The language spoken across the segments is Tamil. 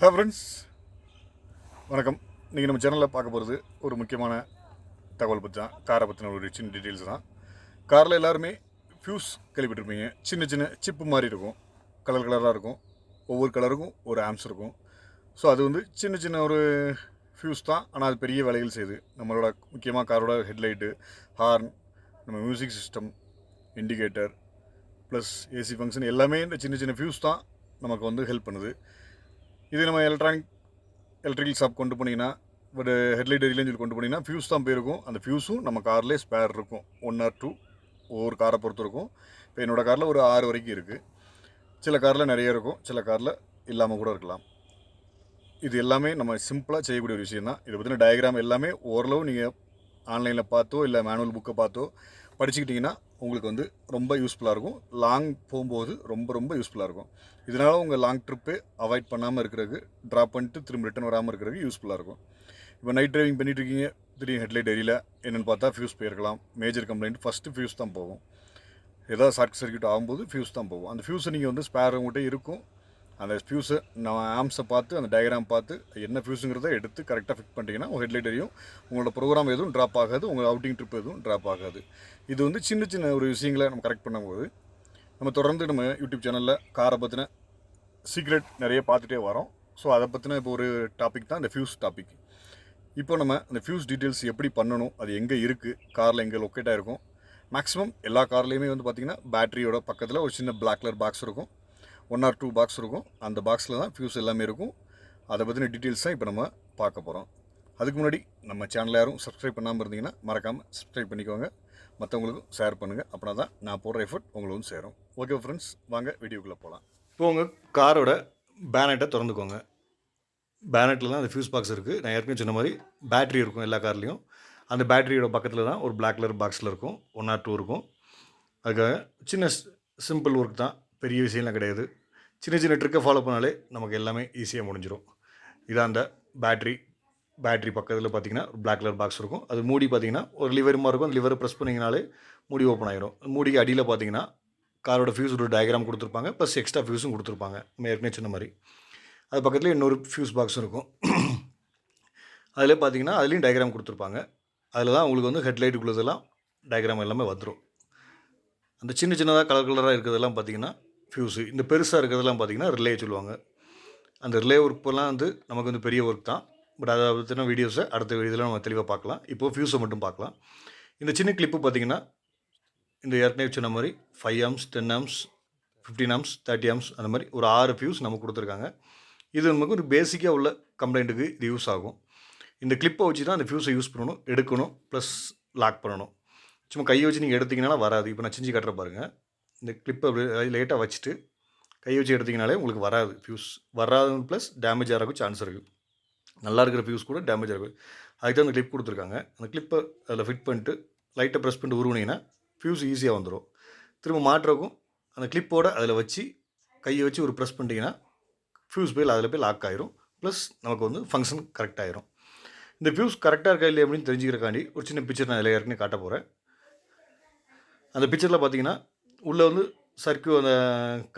ஹே ஃப்ரெண்ட்ஸ் வணக்கம். இன்றைக்கி நம்ம சேனலில் பார்க்க போகிறது ஒரு முக்கியமான தகவல் பற்றி தான். காரை பற்றின ஒரு சின்ன டீட்டெயில்ஸ் தான். காரில் எல்லாருமே ஃப்யூஸ் கேள்விப்பட்டிருப்பீங்க சின்ன சின்ன சிப்பு மாதிரி இருக்கும். கலர் கலராக இருக்கும். ஒவ்வொரு கலருக்கும் ஒரு ஆம்ஸ் இருக்கும். ஸோ அது வந்து சின்ன சின்ன ஒரு ஃப்யூஸ் தான். ஆனால் அது பெரிய வேலைகள் செய்யுது. நம்மளோட முக்கியமாக காரோட ஹெட்லைட்டு ஹார்ன் நம்ம music system indicator plus AC function எல்லாமே இந்த சின்ன சின்ன ஃப்யூஸ் தான் நமக்கு வந்து ஹெல்ப் பண்ணுது. இது நம்ம எலக்ட்ரானிக் எலக்ட்ரிக்கல் ஷாப் கொண்டு போனீங்கன்னா ஒரு ஹெட்லைட் எரியலன்னு சொல்லி கொண்டு போனீங்கன்னா ஃபியூஸ் தான் போயிருக்கும் அந்த ஃபியூஸும் நம்ம கார்லேயே ஸ்பேர் இருக்கும். ஒன் ஆர் டூ ஒவ்வொரு காரை பொறுத்து இருக்கும். இப்போ என்னோடய காரில் ஒரு ஆறு வரைக்கும் இருக்குது சில காரில் நிறைய இருக்கும். சில காரில் இல்லாமல் கூட இருக்கலாம். இது எல்லாமே நம்ம சிம்பிளாக செய்யக்கூடிய ஒரு விஷயம் தான் இதை பற்றின டயக்ராம் எல்லாமே ஓரளவு நீங்கள் ஆன்லைனில் பார்த்தோ இல்லை மேனுவல் புக்கை பார்த்தோ படிச்சுக்கிட்டிங்கன்னா உங்களுக்கு வந்து ரொம்ப யூஸ்ஃபுல்லாக இருக்கும். லாங் போகும்போது ரொம்ப ரொம்ப யூஸ்ஃபுல்லாக இருக்கும். இதனால் உங்கள் லாங் ட்ரிப்பே அவாய்ட் பண்ணாமல் இருக்கிறதுக்கு ட்ராப் பண்ணிட்டு திரும்ப ரிட்டன் வராமல் இருக்கிறதுக்கு யூஸ்ஃபுல்லாக இருக்கும். இப்போ நைட் டிரைவிங் பண்ணிட்டு இருக்கீங்க திடீர்னு ஹெட்லைட் எரியல என்னென்னு பார்த்தா ஃபியூஸ் போயிருக்கலாம். மேஜர் கம்ப்ளைண்ட் ஃபஸ்ட்டு ஃபியூஸ் தான் போகும். ஏதாவது ஷார்ட் சர்க்யூட் ஆகும்போது ஃபியூஸ் தான் போகும். அந்த ஃபியூஸை நீங்கள் வந்து ஸ்பேர் உங்கள்கிட்ட இருக்கும். அந்த ஃபியூஸை நம்ம ஆம்ஸை பார்த்து அந்த டயக்ராம் பார்த்து என்ன ஃபியூஸுங்கிறத எடுத்து கரெக்டாக ஃபிட் பண்ணிட்டீங்கன்னா உங்கள் ஹெட்லைட் எரியும். உங்களோட ப்ரோக்ராம் எதுவும் ட்ராப் ஆகாது. உங்கள் அவுட்டிங் ட்ரிப் எதுவும் ட்ராப் ஆகாது. இது வந்து சின்ன சின்ன ஒரு விஷயங்களை நம்ம கரெக்ட் பண்ணும்போது நம்ம தொடர்ந்து நம்ம யூடியூப் சேனலில் காரை பற்றின சீக்ரெட் நிறைய பார்த்துட்டே வரோம். ஸோ அதை பற்றின இப்போ ஒரு டாபிக் தான் இந்த ஃபியூஸ் டாபிக் இப்போ நம்ம அந்த ஃபியூஸ் டீட்டெயில்ஸ் எப்படி பண்ணணும் அது எங்கே இருக்குது காரில் எங்கே லொக்கேட் ஆகிருக்கும் மேக்ஸிமம் எல்லா கார்லேயுமே வந்து பார்த்திங்கன்னா பேட்டரியோட பக்கத்தில் ஒரு சின்ன பிளாக் கலர் பாக்ஸ் இருக்கும். ஒன் ஆர் டூ பாக்ஸ் இருக்கும். அந்த பாக்ஸில் தான் ஃபியூஸ் எல்லாமே இருக்கும். அதை பற்றின டீட்டெயில்ஸ் தான் இப்போ நம்ம பார்க்க போகிறோம் அதுக்கு முன்னாடி நம்ம சேனல் யாரும் சப்ஸ்கிரைப் பண்ணாமல் இருந்தீங்கன்னா மறக்காமல் சப்ஸ்கிரைப் பண்ணிக்கோங்க. மற்றவங்களுக்கும் ஷேர் பண்ணுங்கள் அப்படின்னா தான் நான் போடுற எஃபர்ட் உங்களுக்கு சேரும். ஓகே ஃப்ரெண்ட்ஸ் வாங்க வீடியோக்குள்ளே போகலாம் இப்போ உங்கள் காரோட பேனட்டை திறந்துக்கோங்க. பேனட்டில் தான் அந்த ஃபியூஸ் பாக்ஸ் இருக்குது நான் ஏற்கனவே சொன்ன மாதிரி பேட்டரி இருக்கும் எல்லா கார்லேயும். அந்த பேட்டரியோட பக்கத்தில் தான் ஒரு பிளாக் கலர் பாக்ஸில் இருக்கும். ஒன் ஆர் டூ இருக்கும். அதுக்காக சின்ன சிம்பிள் ஒர்க் தான். பெரிய விஷயம்லாம் கிடையாது. சின்ன சின்ன ட்ரிக்கை ஃபாலோ பண்ணாலே நமக்கு எல்லாமே ஈஸியாக முடிஞ்சிடும் இதான் அந்த பேட்ரி பேட்ரி பக்கத்தில் பார்த்தீங்கன்னா பிளாக் கலர் பாக்ஸ் இருக்கும். அது மூடி பார்த்தீங்கன்னா ஒரு லிவர் மாதிரி இருக்கும். அந்த லிவரை ப்ரெஸ் பண்ணிங்கனாலே மூடி ஓப்பன் ஆயிரும். மூடிக்கு அடியில் பார்த்தீங்கன்னா காரோட ஃபியூஸ் ஒரு டயக்ராம் கொடுத்துருப்பாங்க. ப்ளஸ் எக்ஸ்ட்ரா ஃபியூஸும் கொடுத்துருப்பாங்க. ஏற்கனவே சொன்ன மாதிரி. அது பக்கத்தில் இன்னொரு ஃபியூஸ் பாக்ஸும் இருக்கும். அதில் பார்த்தீங்கன்னா அதுலேயும் டயக்ராம் கொடுத்துருப்பாங்க. அதில் தான் உங்களுக்கு வந்து ஹெட்லைட்டுக்குள்ளதெல்லாம் டயக்ராம் எல்லாமே வந்துடும் அந்த சின்ன சின்னதாக கலர் கலராக இருக்கிறதெல்லாம் பார்த்தீங்கன்னா ஃபியூஸு இந்த பெருசாக இருக்கிறதெல்லாம் பார்த்தீங்கன்னா ரிலே சொல்லுவாங்க. அந்த ரிலே ஒர்க்லாம் வந்து நமக்கு வந்து பெரிய ஒர்க் தான். பட் அதை பற்றின வீடியோஸை அடுத்த வீடியோவில் நம்ம தெளிவாக பார்க்கலாம். இப்போது ஃபியூஸை மட்டும் பார்க்கலாம். இந்த சின்ன கிளிப்பு பார்த்தீங்கன்னா இந்த ஏற்கனவே சொன்ன மாதிரி five amps ten amps fifteen amps thirty amps அந்த மாதிரி ஒரு ஆறு ஃபியூஸ் நமக்கு கொடுத்துருக்காங்க. இது நமக்கு ஒரு பேசிக்காக உள்ள கம்ப்ளைண்ட்டுக்கு இது யூஸ் ஆகும். இந்த கிளிப்பை வச்சு தான் அந்த ஃபியூஸை யூஸ் பண்ணணும் எடுக்கணும் ப்ளஸ் லாக் பண்ணணும். சும்மா கையை வச்சு நீங்கள் எடுத்திங்கனாலும் வராது. இப்போ நான் செஞ்சு கட்டுற பாருங்கள் இந்த கிளிப்பை லேட்டாக வச்சுட்டு கை வச்சு எடுத்திங்கனாலே உங்களுக்கு வராது ஃபியூஸ் வராது ப்ளஸ் டேமேஜ் ஆகிறக்கும் சான்ஸ் இருக்குது நல்லா இருக்கிற ஃபியூஸ் கூட டேமேஜ் ஆகும். அதுக்கு தான் அந்த கிளிப் கொடுத்துருக்காங்க. அந்த கிளிப்பை அதில் ஃபிட் பண்ணிட்டு லைட்டை ப்ரெஸ் பண்ணிட்டு உருவினீங்கன்னா ஃபியூஸ் ஈஸியாக வந்துடும் திரும்ப மாட்டுறக்கும் அந்த கிளிப்போட அதில் வச்சு கையை வச்சு ஒரு ப்ரெஸ் பண்ணிட்டீங்கன்னா ஃபியூஸ் போய் அதில் போய் லாக் ஆயிரும். ப்ளஸ் நமக்கு வந்து ஃபங்க்ஷன் கரெக்ட் ஆயிரும். இந்த ஃபியூஸ் கரெக்டாக இருக்கா இல்லையா அப்படின்னு தெரிஞ்சுக்கிறக்காண்டி ஒரு சின்ன பிக்சர் நான் இதில் ஏற்கனவே காட்ட போகிறேன் அந்த பிக்சரில் பார்த்தீங்கன்னா உள்ளே வந்து சர்க்கியூ அந்த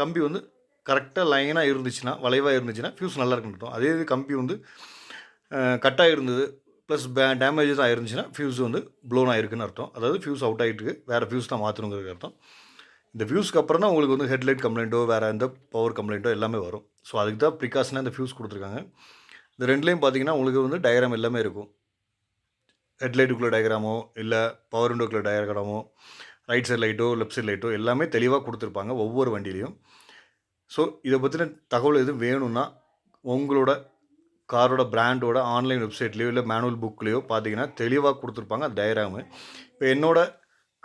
கம்பி வந்து கரெக்டாக லைனாக இருந்துச்சுன்னா வளைவாக இருந்துச்சுன்னா ஃபியூஸ் நல்லா இருக்குன்னு அதே இது கம்பி வந்து கட்டாக இருந்தது ப்ளஸ் பே டேமேஜஸ் ஆயிருந்துச்சுன்னா ஃபியூஸ் வந்து ப்ளோன் ஆயிருக்குன்னு அர்த்தம். அதாவது ஃபியூஸ் அவுட் ஆகிட்டு வேறு ஃபியூஸ் தான் மாற்றணுங்கிறது அர்த்தம். இந்த ஃபியூஸ்க்கு அப்புறம் தான் உங்களுக்கு வந்து ஹெட்லைட் கம்ப்ளைண்ட்டோ வேறு எந்த பவர் கம்ப்ளைண்ட்டோ எல்லாமே வரும். ஸோ அதுக்கு தான் ப்ரிகாஷனாக இந்த ஃபியூஸ் கொடுத்துருக்காங்க. இந்த ரெண்டுலேயும் பார்த்தீங்கன்னா உங்களுக்கு வந்து டயக்ராம் எல்லாமே இருக்கும். ஹெட்லைட்டுக்குள்ளே டயக்ராமோ இல்லை பவர் விண்டோக்குள்ளே டயக்ராமோ ரைட் சைட் லைட்டோ லெஃப்ட் சைட் லைட்டோ எல்லாமே தெளிவாக கொடுத்துருப்பாங்க ஒவ்வொரு வண்டியிலையும். ஸோ இதை பற்றின தகவல் எதுவும் வேணும்னா உங்களோட காரோட பிராண்டோட ஆன்லைன் வெப்சைட்லேயோ இல்லை மேனுவல் புக்லேயோ பார்த்தீங்கன்னா தெளிவாக கொடுத்துருப்பாங்க டயக்ராமு இப்போ என்னோடய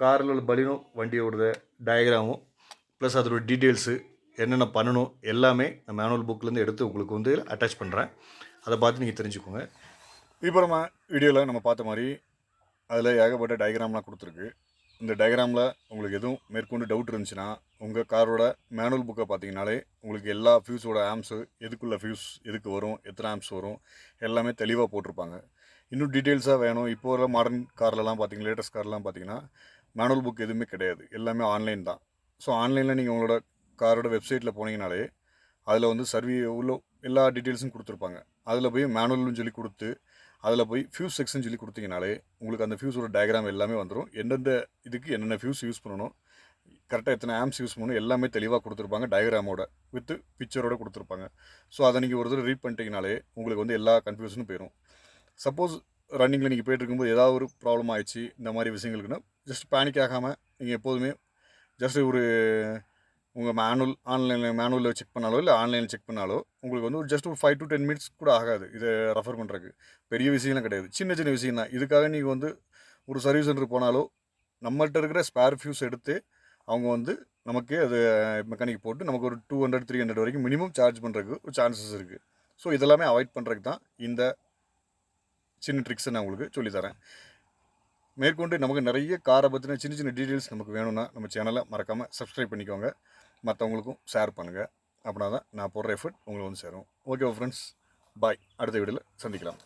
காரில் உள்ள பலினோ வண்டியோட டயக்ராமும் ப்ளஸ் அதோட டீட்டெயில்ஸு என்னென்ன பண்ணணும் எல்லாமே நான் மேனுவல் புக்லேருந்து எடுத்து உங்களுக்கு வந்து அட்டாச் பண்ணுறேன் அதை பார்த்து நீங்கள் தெரிஞ்சுக்கோங்க. இப்போ நம்ம வீடியோவில் நம்ம பார்த்த மாதிரி அதில் ஏகப்பட்ட டயக்ராம்லாம் கொடுத்துருக்கு. இந்த டயக்ராமில் உங்களுக்கு எதுவும் மேற்கொண்டு டவுட் இருந்துச்சுன்னா உங்கள் காரோட மேனுவல் புக்கை பார்த்தீங்கனாலே உங்களுக்கு எல்லா ஃபியூஸோட ஆம்ஸு எதுக்குள்ள ஃபியூஸ் எதுக்கு வரும் எத்தனை ஆம்ஸ் வரும் எல்லாமே தெளிவாக போட்டிருப்பாங்க. இன்னும் டீட்டெயில்ஸாக வேணும். இப்போ வர மாடர்ன் கார்லலாம் பார்த்தீங்கன்னா லேட்டஸ்ட் கார்லாம் பார்த்தீங்கன்னா மேனுவல் புக் எதுவுமே கிடையாது. எல்லாமே ஆன்லைன் தான். ஸோ ஆன்லைனில் நீங்கள் உங்களோட காரோட வெப்சைட்டில் போனீங்கனாலே அதில் வந்து சர்வீ உள்ள எல்லா டீட்டெயில்ஸும் கொடுத்துருப்பாங்க. அதில் போய் மேனுவல்னு சொல்லி கொடுத்து அதில் போய் ஃபியூஸ் செக்ஷன் சொல்லி கொடுத்தீங்கனாலே உங்களுக்கு அந்த ஃபியூஸோட டயக்ராம் எல்லாமே வந்துடும் எந்தெந்த இதுக்கு என்னென்ன ஃபியூஸ் யூஸ் பண்ணணும் கரெக்டாக எத்தனை ஆம்ஸ் யூஸ் பண்ணணும் எல்லாமே தெளிவாக கொடுத்துருப்பாங்க டயக்ராமோட வித்து பிக்சரோட கொடுத்துருப்பாங்க. ஸோ அதை நீங்கள் ஒரு தடவை ரீட் பண்ணிட்டீங்கனாலே உங்களுக்கு வந்து எல்லா கன்ஃபியூஷனும் போயிடும் சப்போஸ் ரன்னிங்கில் நீங்கள் போயிட்டு இருக்கும்போது ஏதாவது ஒரு ப்ராப்ளம் ஆயிடுச்சு இந்த மாதிரி விஷயங்களுக்குன்னா ஜஸ்ட் பேனிக் ஆகாமல் நீங்கள் எப்போதுமே ஜஸ்ட் ஒரு உங்கள் மேனுவல் ஆன்லைனில் மேனுவலில் செக் பண்ணாலோ இல்லை ஆன்லைனில் செக் பண்ணாலோ உங்களுக்கு வந்து ஒரு ஜஸ்ட் ஒரு ஃபைவ் டு டென் மினிட்ஸ் கூட ஆகாது. இதை ரெஃபர் பண்ணுறதுக்கு பெரிய விஷயம்லாம் கிடையாது. சின்ன சின்ன விஷயம் தான் இதுக்காக நீங்கள் வந்து ஒரு சர்வீஸ் சென்டர் போனாலோ நம்மள்கிட்ட இருக்கிற ஸ்பேர் ஃபியூஸ் எடுத்து அவங்க வந்து நமக்கு அது மெக்கானிக் போட்டு நமக்கு ஒரு டூ ஹண்ட்ரட் த்ரீ ஹண்ட்ரட் வரைக்கும் மினிமம் சார்ஜ் பண்ணுறதுக்கு ஒரு சான்சஸ் இருக்குது ஸோ இதெல்லாமே அவாய்ட் பண்ணுறதுக்கு தான் இந்த சின்ன ட்ரிக்ஸை நான் உங்களுக்கு சொல்லித்தரேன் மேற்கொண்டு நமக்கு நிறைய காரை பற்றின சின்ன சின்ன டீட்டெயில்ஸ் நமக்கு வேணும்னா நம்ம சேனலை மறக்காமல் சப்ஸ்கிரைப் பண்ணிக்கோங்க. மற்றவங்களுக்கும் ஷேர் பண்ணுங்கள் அப்படின்னா தான் நான் போடுற எஃபர்ட் உங்களுக்கு வந்து சேரும். ஓகே ஃப்ரெண்ட்ஸ் பாய் அடுத்த வீடியோவில் சந்திக்கலாம்.